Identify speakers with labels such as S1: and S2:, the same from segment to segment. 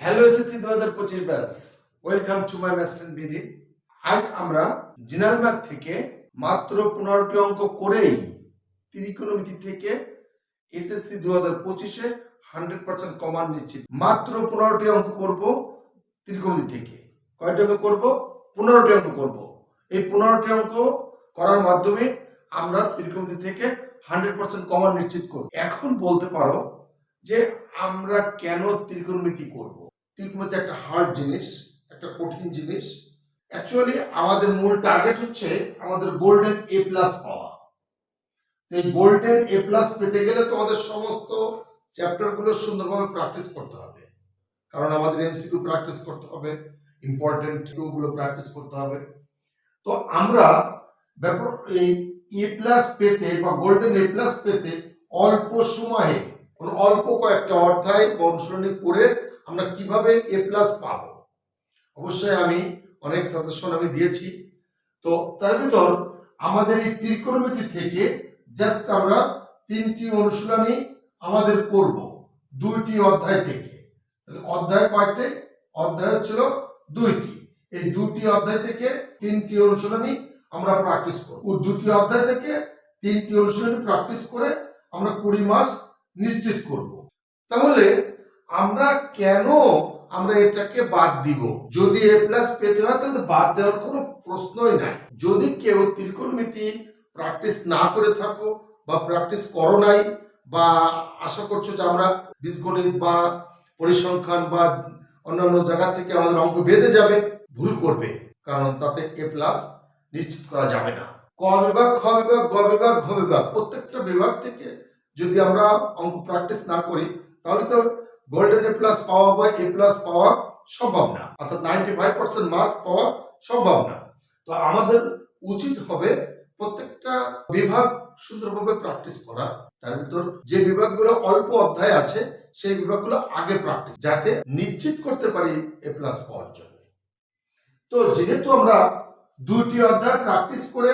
S1: Hello SSC দু হাজার পঁচিশ ব্যাস welcome to my master BD আজ আমরা জেনারেল ম্যাথ থেকে মাত্র পনেরোটি অঙ্ক করেই ত্রিকোণমিতি থেকে এসএসসি দু হাজার পঁচিশে হান্ড্রেড পার্সেন্ট কমান নিশ্চিত। মাত্র পনেরোটি অঙ্ক করব ত্রিকোণমিতি থেকে। কয়টি অঙ্ক করব? পনেরোটি অঙ্ক করব। এই পনেরোটি অঙ্ক করার মাধ্যমে আমরা ত্রিকোণমিতি থেকে হান্ড্রেড পার্সেন্ট কমান নিশ্চিত করব। এখন বলতে পারো যে আমরা কেন ত্রিকোণমিতি করব। ত্রিকোণমিতি একটা হার্ড জিনিস, একটা কঠিন জিনিস। অ্যাকচুয়ালি আমাদের মূল টার্গেট হচ্ছে আমাদের গোল্ডেন এ প্লাস পাওয়া। এই গোল্ডেন এ প্লাস পেতে গেলে তোমাদের সমস্ত চ্যাপ্টারগুলো সুন্দরভাবে প্র্যাকটিস করতে হবে। কারণ আমাদের এমসিকিউ প্র্যাকটিস করতে হবে ইম্পর্টেন্টগুলো প্র্যাকটিস করতে হবে। তো আমরা ব্যাপার এই এ প্লাস পেতে বা গোল্ডেন এ প্লাস পেতে অল্প সময়ে, অল্প কয়েকটা বা অনুসরণী করে আমরা কীভাবে এ প্লাস পাবো? অবশ্যই আমি অনেক সাজেশন আমি দিয়েছি। তো তার ভিতর আমাদের এই ত্রিকোণমিতি থেকে জাস্ট আমরা তিনটি অনুশীলনী আমাদের করব দুইটি অধ্যায় থেকে। অধ্যায় কয়টি? অধ্যায় হচ্ছিল দুইটি। এই দুটি অধ্যায় থেকে তিনটি অনুশীলনী আমরা প্র্যাকটিস করব। দুটি অধ্যায় থেকে তিনটি অনুশীলনী প্র্যাকটিস করে আমরা কুড়ি মার্কস নিশ্চিত করব। তাহলে আমরা কেন আমরা এটাকে বাদ দিব? যদি এ প্লাস পেতে হয়, তাহলে বাদ দেওয়ার কোনো প্রশ্নই নাই। যদি কেউ ত্রিকোণমিতি প্র্যাকটিস না করে থাকো বা প্র্যাকটিস করো নাই, বা আশা করছ যে আমরা বীজগণিত বা পরিসংখ্যান বা অন্যান্য জায়গা থেকে আমাদের অঙ্ক বেঁধে যাবে, ভুল করবে। কারণ তাতে এ প্লাস নিশ্চিত করা যাবে না। ক বিভাগ, খ বিভাগ, গ বিভাগ, ঘ বিভাগ, প্রত্যেকটা বিভাগ থেকে যদি আমরা অঙ্ক প্র্যাকটিস না করি, তাহলে তো গোল্ডেন এ প্লাস পাওয়া বা এ প্লাস পাওয়া সম্ভব না অর্থাৎ নাইনটি ফাইভ পার্সেন্ট মার্ক পাওয়া সম্ভব না তো আমাদের উচিত হবে প্রত্যেকটা বিভাগ সুন্দরভাবে প্র্যাকটিস করা। তার ভিতর যে বিভাগগুলো অল্প অধ্যায় আছে, সেই বিভাগগুলো আগে প্র্যাকটিস যাতে নিশ্চিত করতে পারি এ প্লাস পাওয়ার জন্য। তো যেহেতু আমরা দুটি অধ্যায় প্র্যাকটিস করে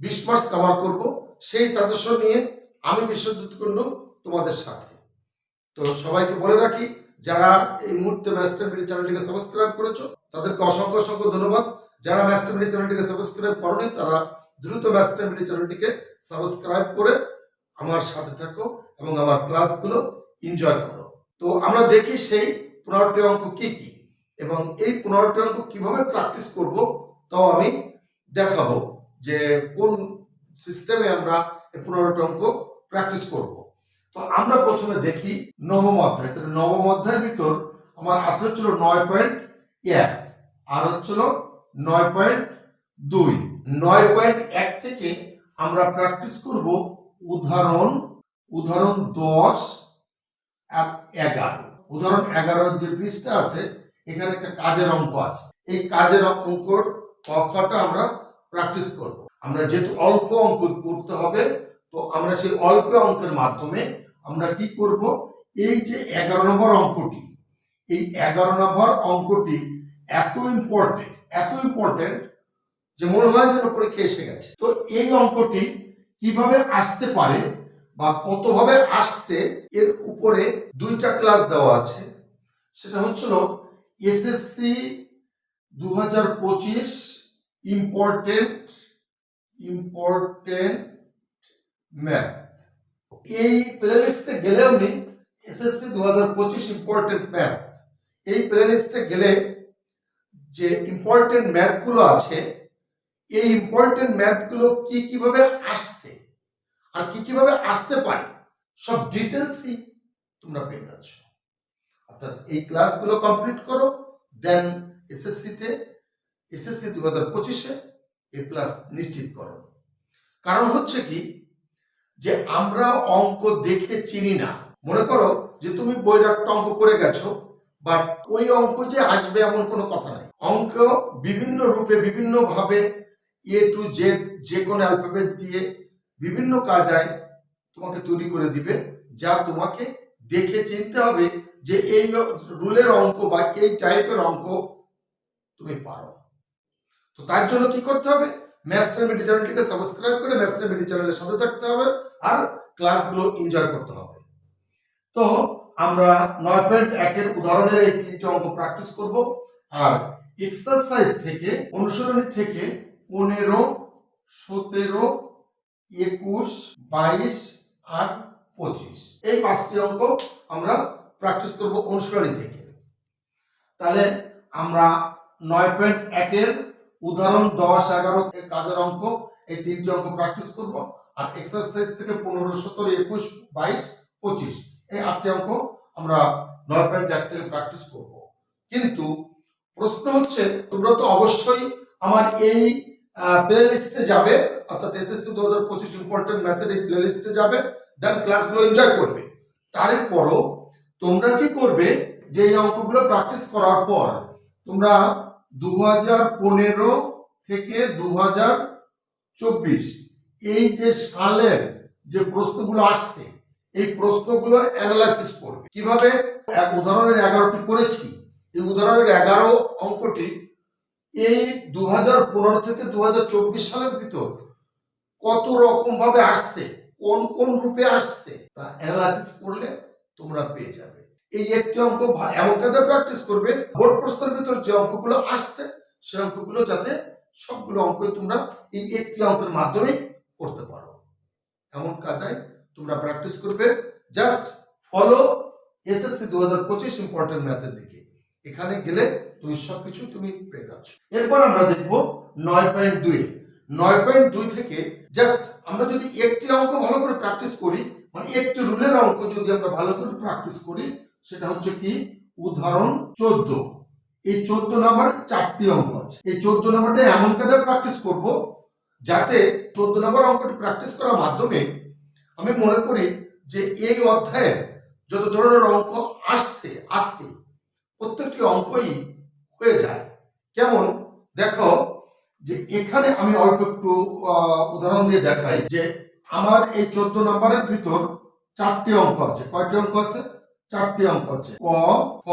S1: বিশ মার্কস কভার করব, সেই সাজেশন নিয়ে আমি বিশ্বজিৎ কুণ্ডু তোমাদের সাথে। তো সবাইকে বলে রাখি, যারা এই মুহূর্তে ম্যাস্টার মিডি চ্যানেলটিকে সাবস্ক্রাইব করেছ, তাদেরকে অসংখ্য অসংখ্য ধন্যবাদ। যারা ম্যাস্টার মিডি চ্যানেলটিকে সাবস্ক্রাইব করনি, তারা দ্রুত ম্যাস্টার মিডি চ্যানেলটিকে সাবস্ক্রাইব করে আমার সাথে থাকো এবং আমার ক্লাসগুলো এনজয় করো। তো আমরা দেখি সেই পনেরোটি অঙ্ক কি কি, এবং এই পনেরোটি অঙ্ক কীভাবে প্র্যাকটিস করব, তাও আমি দেখাবো যে কোন সিস্টেমে আমরা এই পনেরোটি অঙ্ক প্র্যাকটিস করব। তো আমরা প্রথমে দেখি নবম অধ্যায়। তাহলে নবম অধ্যায়ের ভিতর আমার আছে হচ্ছিল নয় পয়েন্ট এক, আর হচ্ছিল নয় পয়েন্ট দুই। নয় পয়েন্ট এক থেকে আমরা প্র্যাকটিস করব উদাহরণ উদাহরণ দশ এগারো। উদাহরণ এগারোর যে পৃষ্ঠা আছে, এখানে একটা কাজের অঙ্ক আছে। এই কাজের অঙ্কর কক্ষটা আমরা প্র্যাকটিস করব। আমরা যেহেতু অল্প অঙ্ক করতে হবে তো আমরা সেই অল্প অঙ্কের মাধ্যমে আমরা কি করব? এই যে এগারো নম্বর অঙ্কটি, এই এগারো নম্বর অঙ্কটি এত ইম্পর্টেন্ট এত ইম্পর্টেন্ট যে মনে হয় যেন পরীক্ষা এসে গেছে। তো এই অঙ্কটি কীভাবে আসতে পারে বা কতভাবে আসছে এর উপরে দুইটা ক্লাস দেওয়া আছে। সেটা হচ্ছিল এসএসসি দু হাজার পঁচিশ ইম্পর্টেন্ট ইম্পর্টেন্ট ম্যাথ। এই প্লেলিস্টে গেলে আপনি এসএসসি দু হাজার পঁচিশ ইম্পর্টেন্ট ম্যাথ এই প্লেলিস্টে গেলে যে ইম্পর্টেন্ট ম্যাথগুলো আছে, এই ইম্পর্টেন্ট ম্যাথগুলো কি কীভাবে আসছে আর কি কীভাবে আসতে পারে, সব ডিটেলসই তোমরা পেয়ে যাচ্ছ। অর্থাৎ এই ক্লাসগুলো কমপ্লিট করো দেন এসএসসিতে এসএসসি দু হাজার পঁচিশে এ প্লাস নিশ্চিত করো। কারণ হচ্ছে কি যে আমরা অঙ্ক দেখে চিনি না। মনে করো যে তুমি বইয়ের একটা অঙ্ক করে গেছো বাট ওই অঙ্ক যে আসবে এমন কোনো কথা নাই। অঙ্ক বিভিন্ন রূপে বিভিন্ন ভাবে এ টু জেড যে কোনো অ্যালফাবেট দিয়ে বিভিন্ন কায়দায় তোমাকে তৈরি করে দিবে, যা তোমাকে দেখে চিনতে হবে যে এই রুলের অঙ্ক বা এই টাইপের অঙ্ক তুমি পারো। তো তার জন্য কি করতে হবে? ম্যাস্টার মিডি চ্যানেলটিকে সাবস্ক্রাইব করে ম্যাস্টার মিডি চ্যানেলের সাথে থাকতে হবে আর ক্লাসগুলো এনজয় করতে হবে। তো আমরা নয় পয়েন্ট একের উদাহরণের এই তিনটি অঙ্ক প্র্যাকটিস করব। আর এক্সারসাইজ থেকে, অনুশীলনী থেকে পনেরো, সতেরো, একুশ, বাইশ আর পঁচিশ। এই পাঁচটি অঙ্ক আমরা প্র্যাকটিস করব অনুশীলনী থেকে। তাহলে আমরা নয় পয়েন্ট একের উদাহরণ দশ এগারো কাজের অঙ্ক, এই তিনটি অঙ্ক প্র্যাকটিস করব। আর এক্সারসাইজ থেকে পনেরো, সতেরো, একুশ, বাইশ, পঁচিশ, এই আটটি অঙ্ক আমরা নয় পয়েন্ট এক থেকে প্র্যাকটিস করব। কিন্তু প্রশ্ন হচ্ছে, তোমরা তো অবশ্যই আমার এই প্লে লিস্টে যাবে, অর্থাৎ এসএসসি দু হাজার পঁচিশ ইম্পর্টেন্ট ম্যাথের এই প্লে লিস্টে যাবে দেন ক্লাসগুলো এনজয় করবে। তারপরও তোমরা কি করবে, যে এই অঙ্কগুলো প্র্যাকটিস করার পর তোমরা দু হাজার পনেরো থেকে দু হাজার চব্বিশ। এই যে সালের যে প্রশ্নগুলো আসছে, এই প্রশ্নগুলো অ্যানালাইসিস করবে। কীভাবে? এক উদাহরণের এগারোটি করেছি। এই উদাহরণের এগারো অঙ্কটি এই দু থেকে দু হাজার চব্বিশ সালের ভিতর কত রকম ভাবে আসছে, কোন কোন রূপে আসছে, তা অ্যানালাইসিস করলে তোমরা পেয়ে যাবে। এই একটি অঙ্ক কাজে প্র্যাকটিস করবে। বোর্ড প্রশ্নের ভিতর যে অঙ্কগুলো আসছে সেই অঙ্কগুলো যাতে সবগুলো অঙ্কই তোমরা এই একটি অঙ্কের মাধ্যমে করতে পারো। এমন কাদায় তোমরা প্র্যাকটিস করবে। জাস্ট ফলো এসএসসি দু হাজার পঁচিশ ইম্পর্টেন্ট ম্যাথের দিকে। এখানে গেলে তুমি সবকিছু তুমি পেয়ে যাচ্ছ। এরপর আমরা দেখব নয় পয়েন্ট দুই। নয় পয়েন্ট দুই থেকে জাস্ট আমরা যদি একটি অঙ্ক ভালো করে প্র্যাকটিস করি মানে একটি রুলের অঙ্ক যদি আমরা ভালো করে প্র্যাকটিস করি সেটা হচ্ছে কি? উদাহরণ চোদ্দ। এই চোদ্দ নাম্বার চারটি অঙ্ক আছে। এই চোদ্দ নাম্বারটা এমন কাজে প্র্যাকটিস করব? যাতে চোদ্দ নম্বর অঙ্কটি প্র্যাকটিস করার মাধ্যমে আমি মনে করি যে এই অধ্যায়ে যত ধরনের অঙ্ক আসছে আজকে প্রত্যেকটি অঙ্কই হয়ে যায়। কেমন? দেখো, যে এখানে আমি অল্প একটু উদাহরণ দিয়ে দেখাই যে আমার এই চোদ্দ নম্বরের ভিতর চারটি অঙ্ক আছে। কয়টি অঙ্ক আছে? চারটি অঙ্ক আছে। ক, খ,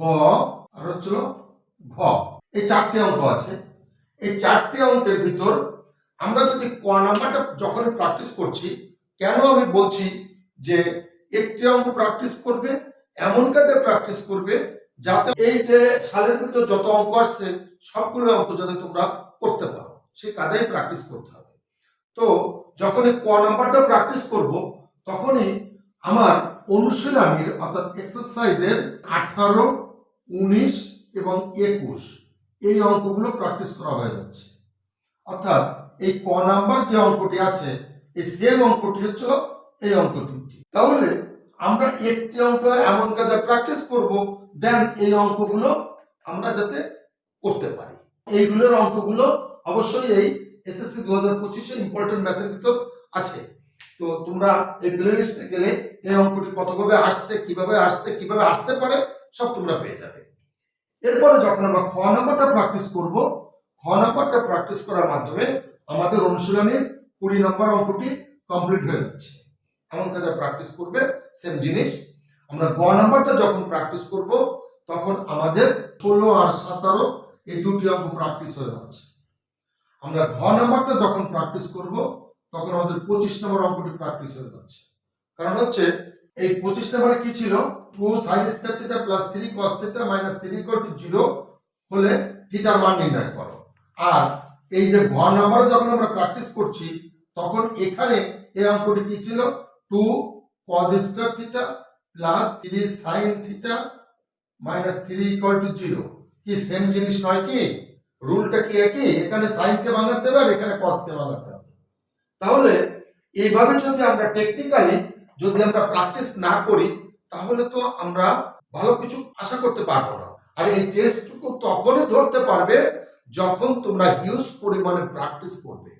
S1: গ, আর হচ্ছিল ঘ। এই চারটি অঙ্ক আছে। এই চারটি অঙ্কের ভিতর আমরা যদি ক নাম্বারটা যখন প্র্যাকটিস করছি, কেন আমি বলছি যে একটি অঙ্ক প্র্যাকটিস করবে, এমন কাজে প্র্যাকটিস করবে যাতে এই যে সালের ভিতর যত অঙ্ক আসছে, সবগুলো অঙ্ক যাতে তোমরা করতে পারো। সেই কাজেই প্র্যাকটিস করতে হবে। তো যখন এই ক নাম্বারটা প্র্যাকটিস করব, তখনই আমার অনুশীলনীর অর্থাৎ এক্সারসাইজের আঠারো, উনিশ এবং একুশ, এই অঙ্কগুলো প্র্যাকটিস করা হয়ে যাচ্ছে। অর্থাৎ এই ক নাম্বার যে অঙ্কটি আছে, এই সেম অঙ্কটি হচ্ছিল এই অঙ্ক তিনটি। তাহলে আমরা একটি অঙ্ক এমন কাজে প্র্যাকটিস করব দেন এই অঙ্কগুলো আমরা যাতে করতে পারি। এইগুলোর অঙ্কগুলো অবশ্যই এই এসএসসি দু হাজার পঁচিশে ইম্পর্টেন্ট ম্যাথের ভিতর আছে। তো তোমরা এই প্লে লিস্টে গেলে এই অঙ্কটি কতভাবে আসছে, কীভাবে আসছে, কীভাবে আসতে পারে, সব তোমরা পেয়ে যাবে। এরপরে যখন আমরা খ নাম্বারটা প্র্যাকটিস করব, খ নাম্বারটা প্র্যাকটিস করার মাধ্যমে আমাদের অনুশীলনের কুড়ি নম্বর অঙ্কটি কমপ্লিট হয়ে যাচ্ছে। এমন কাজে প্র্যাকটিস করবে সেম জিনিস। আমরা গ নাম্বারটা যখন প্র্যাকটিস করব, তখন আমাদের ষোলো আর সাতারো এই দুটি অঙ্ক প্র্যাকটিস হয়ে যাচ্ছে। আমরা ঘ নাম্বারটা যখন প্র্যাকটিস করব তখন আমাদের পঁচিশ নম্বর অঙ্কটি প্র্যাকটিস হয়ে যাচ্ছে। কারণ হচ্ছে, এই পঁচিশ নম্বরে কি ছিল? Two sine square theta plus three cos theta minus three to zero হলে থিটার মান নির্ণয় করো। আর এই যে ঘ নাম্বারে যখন আমরা প্র্যাকটিস করছি, তখন এখানে এই অঙ্কটি কি ছিল? Two cos square theta plus three sine theta minus three equal to zero কি সেম জিনিস নয় কি? রুলটা কি একই? এখানে সাইনকে ভাঙাতে হবে আর এখানে কসকে ভাঙাতে তাহলে এইভাবে যদি আমরা টেকনিক্যালি যদি আমরা প্র্যাকটিস না করি, তাহলে তো আমরা ভালো কিছু আশা করতে পারব না। আর এই চেষ্টুকু তখনই ধরতে পারবে যখন তোমরা হিউজ পরিমাণে প্র্যাকটিস করবে।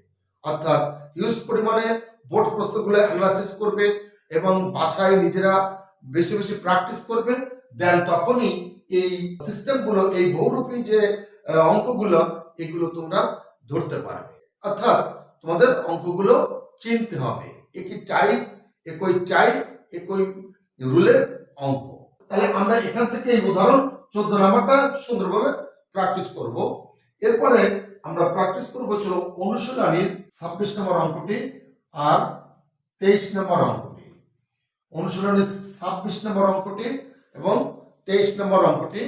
S1: অর্থাৎ হিউজ পরিমাণে বোর্ড প্রশ্নগুলো অ্যানালাইসিস করবে এবং বাসায় নিজেরা বেশি বেশি প্র্যাকটিস করবে দেন তখনই এই সিস্টেমগুলো এই বহুরূপী যে অঙ্কগুলো, এগুলো তোমরা ধরতে পারবে। অর্থাৎ তোমাদের অঙ্কগুলো চিনতে হবে। একই টাইপ একই টাইপ একই রুলের অঙ্ক। তাহলে আমরা এখান থেকে এই উদাহরণ চোদ্দ নাম্বারটা সুন্দরভাবে প্র্যাকটিস করব। এরপরে আমরা প্র্যাকটিস করব ছিল অনুশীলনীর ছাব্বিশ নম্বর অঙ্কটি আর তেইশ নম্বর অঙ্কটি। অনুশীলনীর ছাব্বিশ নম্বর অঙ্কটি এবং তেইশ নম্বর অঙ্কটি।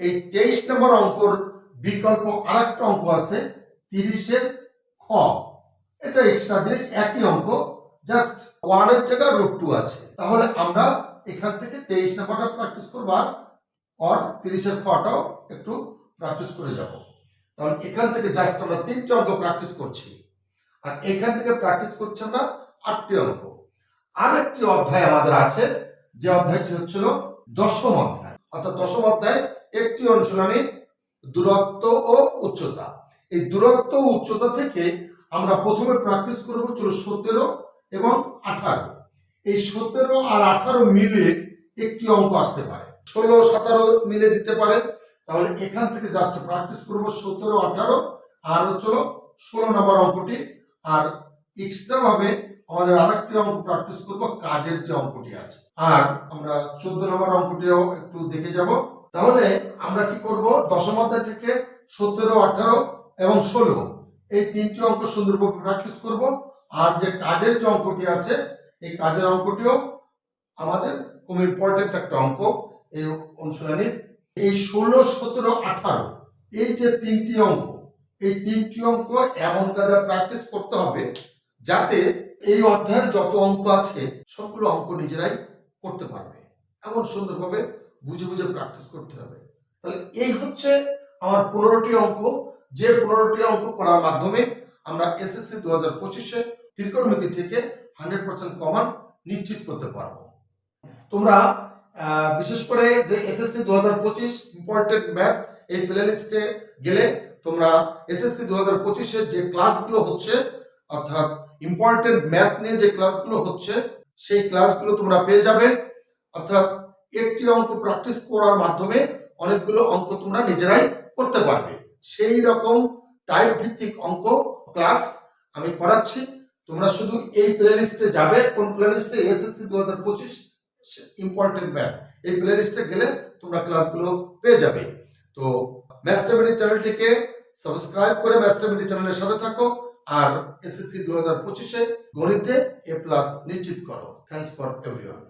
S1: এই তেইশ নম্বর অঙ্কর বিকল্প আরেকটা অঙ্ক আছে, তিরিশের খ। এটা এক্সট্রা জিনিস, একই অঙ্ক জাস্ট ওয়ানের জায়গায় রুট টু আছে। তাহলে আমরা এখান থেকে তেইশ নম্বরটা প্র্যাকটিস করব আর আর তিরিশের খটাও একটু প্র্যাকটিস করে যাব। তাহলে এখান থেকে জাস্ট আমরা তিনটে অঙ্ক প্র্যাকটিস করছি। আর এখান থেকে প্র্যাকটিস করছি আমরা আটটি অঙ্ক। আর একটি অধ্যায় আমাদের আছে, যে অধ্যায়টি হচ্ছিল দশম অধ্যায়। অর্থাৎ দশম অধ্যায় একটি অনুশীলনী, দূরত্ব ও উচ্চতা। এই দূরত্ব ও উচ্চতা থেকে আমরা প্রথমে প্র্যাকটিস করব ছিল সতেরো এবং আঠারো। এই সতেরো আর আঠারো মিলে একটি অঙ্ক আসতে পারে। ষোলো, সতেরো মিলে দিতে পারে। তাহলে এখান থেকে জাস্ট প্র্যাকটিস করব সতেরো, আঠারো আর হচ্ছিল ষোলো নম্বর অঙ্কটি। আর এক্সট্রা ভাবে আমাদের আরেকটি অঙ্ক প্র্যাকটিস করব, কাজের যে অঙ্কটি আছে। আর আমরা চোদ্দ নম্বর অঙ্কটিও একটু দেখে যাব। তাহলে আমরা কি করব, দশম অধ্যায় থেকে সতেরো, আঠারো এবং ষোলো। এই তিনটি অঙ্ক সুন্দরভাবে প্র্যাকটিস করব। আর যে কাজের যে অঙ্কটি আছে, এই কাজের অঙ্কটিও আমাদের খুব ইম্পর্টেন্ট একটা অঙ্ক এই অনুশীলনীর। এই ষোলো, সতেরো, আঠারো, এই যে তিনটি অঙ্ক, এই তিনটি অঙ্ক এমন কাজে প্র্যাকটিস করতে হবে যাতে এই অধ্যায়ের যত অঙ্ক আছে সবগুলো অঙ্ক নিজেরাই করতে পারবে। এমন সুন্দরভাবে বুঝে বুঝে প্র্যাকটিস করতে হবে। তাহলে এই হচ্ছে আমার পনেরোটি অঙ্ক। যে পনেরোটি অঙ্ক করার মাধ্যমে আমরা এসএসসি দু হাজার পঁচিশে ত্রিকোণমিতি থেকে হান্ড্রেড পার্সেন্ট কমান নিশ্চিত করতে পারব। তোমরা বিশেষ করে যে এসএসসি দু হাজার পঁচিশ ইম্পর্টেন্ট ম্যাথ এই প্লে লিস্টে গেলে তোমরা এসএসসি দু হাজার পঁচিশের যে ক্লাসগুলো হচ্ছে, অর্থাৎ ইম্পর্টেন্ট ম্যাথ নিয়ে যে ক্লাসগুলো হচ্ছে, সেই ক্লাসগুলো তোমরা পেয়ে যাবে। অর্থাৎ একটি অঙ্ক প্র্যাকটিস করার মাধ্যমে অনেকগুলো অঙ্ক তোমরা নিজেরাই করতে পারবে। সেই রকম টাইপ ভিত্তিক অঙ্ক ক্লাস আমি করাচ্ছি। তোমরা শুধু এই প্লে লিস্টে যাবে, কোন প্লে লিস্টে এসএসসি দু হাজার পঁচিশ ইম্পর্টেন্ট ম্যাথ এই প্লে লিস্টে গেলে তোমরা ক্লাসগুলো পেয়ে যাবে। তো ম্যাস্টারমিনি চ্যানেলটিকে সাবস্ক্রাইব করে ম্যাস্টারমিনি চ্যানেলের সাথে থাকো আর এসএসসি দু হাজার পঁচিশে গণিতে এ প্লাস নিশ্চিত করো। Thanks for everyone